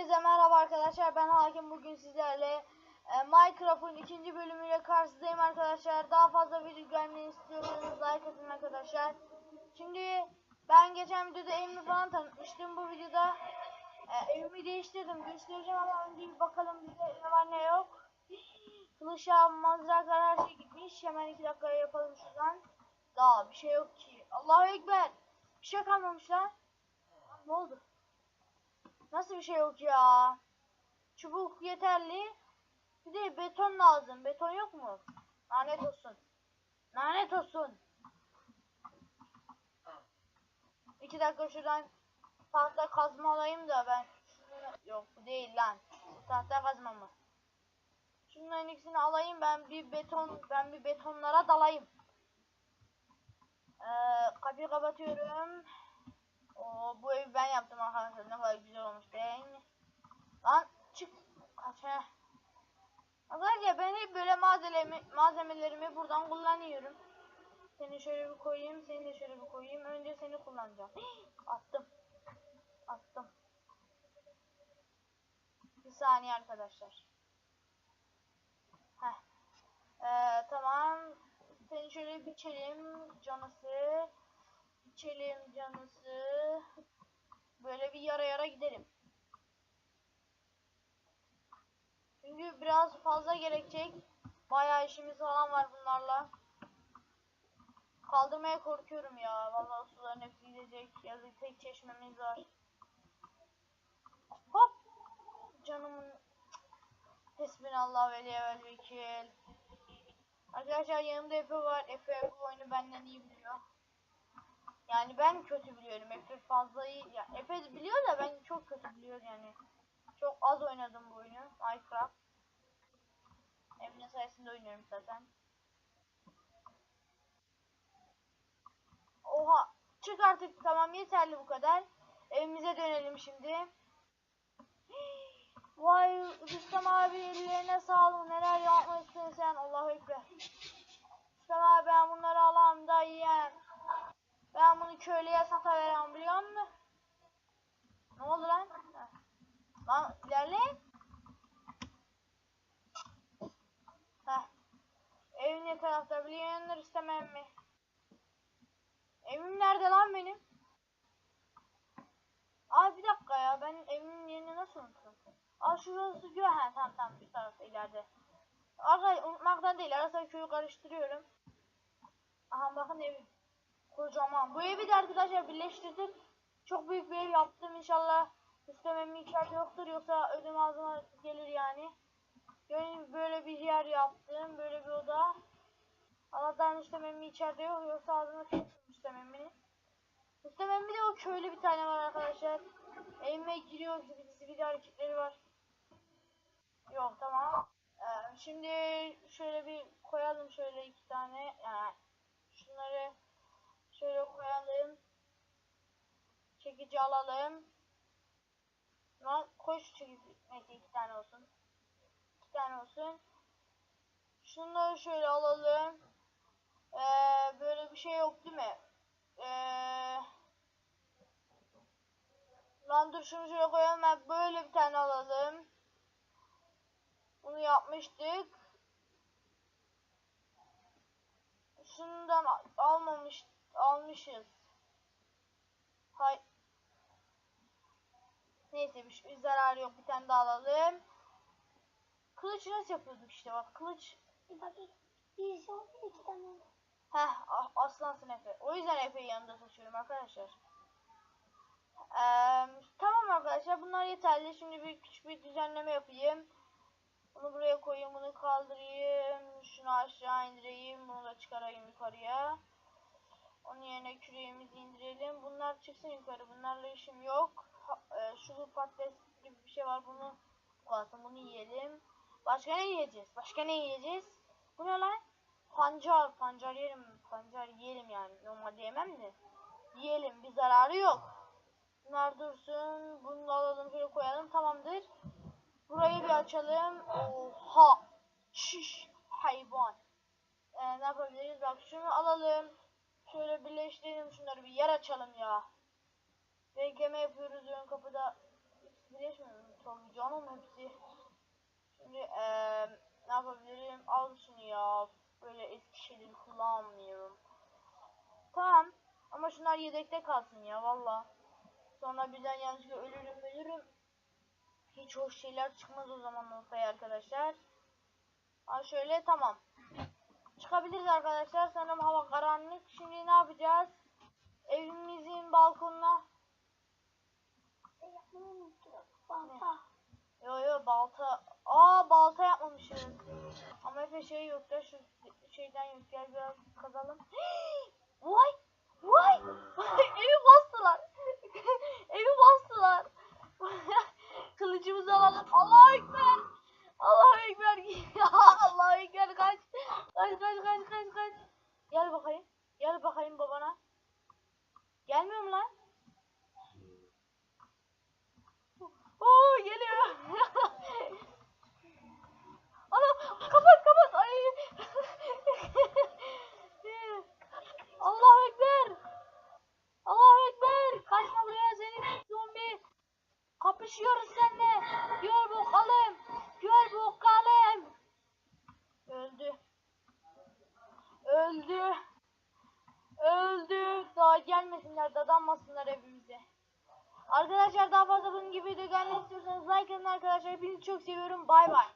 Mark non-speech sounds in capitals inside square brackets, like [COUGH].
Herkese merhaba arkadaşlar. Ben Hakim. Bugün sizlerle e, Minecraft'ın ikinci bölümüyle karşınızdayım arkadaşlar. Daha fazla video gelmeni istiyorsanız like atın arkadaşlar. Şimdi ben geçen videoda evimi falan tanıtmıştım. Bu videoda e, evimi değiştirdim göstereceğim ama önce bir bakalım bizde ne var ne yok. Kılıçlar, mazraklar her şey gitmiş. Hemen iki dakikaya yapalım şuradan. Daha bir şey yok ki. Allahu Ekber! Bir şey kalmamış lan. Ne oldu? Nasıl bir şey yok ya? Çubuk yeterli. Bir de beton lazım. Beton yok mu? Lanet olsun. Lanet olsun. İki dakika şuradan tahta kazma alayım da ben. Yok bu değil lan. Tahta kazma mı? Şunların ikisini alayım ben bir beton ben bir betonlara dalayım. Ee, kapıyı kapatıyorum. Oo, bu evi ben yaptım arkadaşlar. Ne kadar güzel olmuş mi? Lan çık. Kaç he. Arkadaşlar ben hep böyle malzemelerimi, malzemelerimi buradan kullanıyorum. Seni şöyle bir koyayım. Seni de şöyle bir koyayım. Önce seni kullanacağım. Attım. Attım. Bir saniye arkadaşlar. Heh. Ee, tamam. Seni şöyle biçelim. Canısı. İçelim canısı. Böyle bir yara yara gidelim. Çünkü biraz fazla gerekecek. Bayağı işimiz falan var bunlarla. Kaldırmaya korkuyorum ya. Vallahi suların hepsi gidecek. Yazık tek çeşmemiz var. Hop. Canımın Hasbinallah ve ni'mel vekil. Arkadaşlar yanımda Efe var. Efe bu oyunu benden iyi biliyor. Yani ben kötü biliyorum. Efe fazla iyi. Ya Efe biliyor da ben çok kötü biliyorum yani. Çok az oynadım bu oyunu. Minecraft. Efe'nin sayesinde oynuyorum zaten. Oha. Çık artık tamam yeterli bu kadar. Evimize dönelim şimdi. Vay Rüstem abi ellerine sağlık neler yapmışsın sen Allahu Ekber. Rüstem abi ben bunları alayım da yiyem. Ben bunu köylüye satıverem biliyor musun? Ne oldu lan? Lan ilerleyin. Heh. Evin ne tarafta biliyor istemem mi? Evim nerede lan benim? Aa bir dakika ya ben evimin yerini nasıl unuttum? Aa şurası gö ha tamam tamam şu tarafta ileride. Arkadaşlar unutmaktan değil arasında köyü karıştırıyorum. Aha bakın evim. Kocaman. Bu evi de arkadaşlar birleştirdim. Çok büyük bir ev yaptım inşallah. Üstemem içeride yoktur yoksa ödüm ağzıma gelir yani. Yani böyle bir yer yaptım. Böyle bir oda. Allah'tan üstememi içeride yok yoksa ağzıma tuttum üstememini. Üstememde de o köylü bir tane var arkadaşlar. Evime giriyor zibidi zibidi hareketleri var. Yok tamam. Ee, şimdi şöyle bir koyalım şöyle iki tane. Yani şunları Şöyle koyalım. Alalım. Lan koş çekici. Neyse iki tane olsun. İki tane olsun. Şunları şöyle alalım. Ee, böyle bir şey yok değil mi? Ee, lan dur şunu şöyle koyalım. Ben böyle bir tane alalım. Bunu yapmıştık. Şundan almamıştık almışız. Hay. Neyse bir şey zararı yok. Bir tane daha alalım. Kılıç nasıl yapıyorduk işte bak kılıç. Bir dakika. Bir şey oldu iki tane. Heh ah, aslansın Efe. O yüzden Efe'yi yanımda taşıyorum arkadaşlar. Ee, tamam arkadaşlar bunlar yeterli. Şimdi bir küçük bir düzenleme yapayım. Bunu buraya koyayım, bunu kaldırayım, şunu aşağı indireyim, bunu da çıkarayım yukarıya. Onun yerine küreğimizi indirelim. Bunlar çıksın yukarı. Bunlarla işim yok. E, şu patates gibi bir şey var. Bunu kalsın. Bunu yiyelim. Başka ne yiyeceğiz? Başka ne yiyeceğiz? Bu ne lan? Pancar. Pancar yerim. Pancar yiyelim yani. Normalde yemem de. Yiyelim. Bir zararı yok. Bunlar dursun. Bunu da alalım. Şöyle koyalım. Tamamdır. Burayı bir açalım. Oha. Şiş. Hayvan. Ee, ne yapabiliriz? Bak şunu alalım. Şöyle birleştirelim şunları bir yer açalım ya. Bekleme yapıyoruz ön kapıda. Birleşmiyor mu? Çok canım hepsi. Şimdi eee ne yapabilirim? Al şunu ya. Böyle eski şeyleri kullanmıyorum. Tamam. Ama şunlar yedekte kalsın ya valla. Sonra birden yanlışlıkla ölürüm ölürüm. Hiç hoş şeyler çıkmaz o zaman ortaya arkadaşlar. Ha şöyle tamam. Çıkabiliriz arkadaşlar. Sanırım hava karanlık. Şimdi ne yapacağız? Evimizin balkonuna. Balta. Yo yo balta. Aa balta yapmamışız. Ama Efe şey yok ya şu şeyden yok. Gel biraz kazalım. [GASPS] Vay! Vay! [LAUGHS] Evi bastılar. [LAUGHS] Evi bastılar. [LAUGHS] Kılıcımızı alalım. Allahu Ekber. Allahu Ekber. Allahu Ekber kaç. Kaç kaç kaç kaç kaç. Gel bakayım. Gel bakayım babana. Gelmiyor mu lan? Oo geliyor. Ana kapat kapat. Ay. Allahu Ekber. Allahu Ekber. Kaçma buraya seni zombi. Kapışıyoruz seninle. Gör bakalım. Gör bakalım. Öldü. Öldü. Öldü. Daha gelmesinler, dadanmasınlar evimize. Arkadaşlar daha fazla bunun gibi video gelmek istiyorsanız like atın arkadaşlar. Hepinizi çok seviyorum. Bay bay.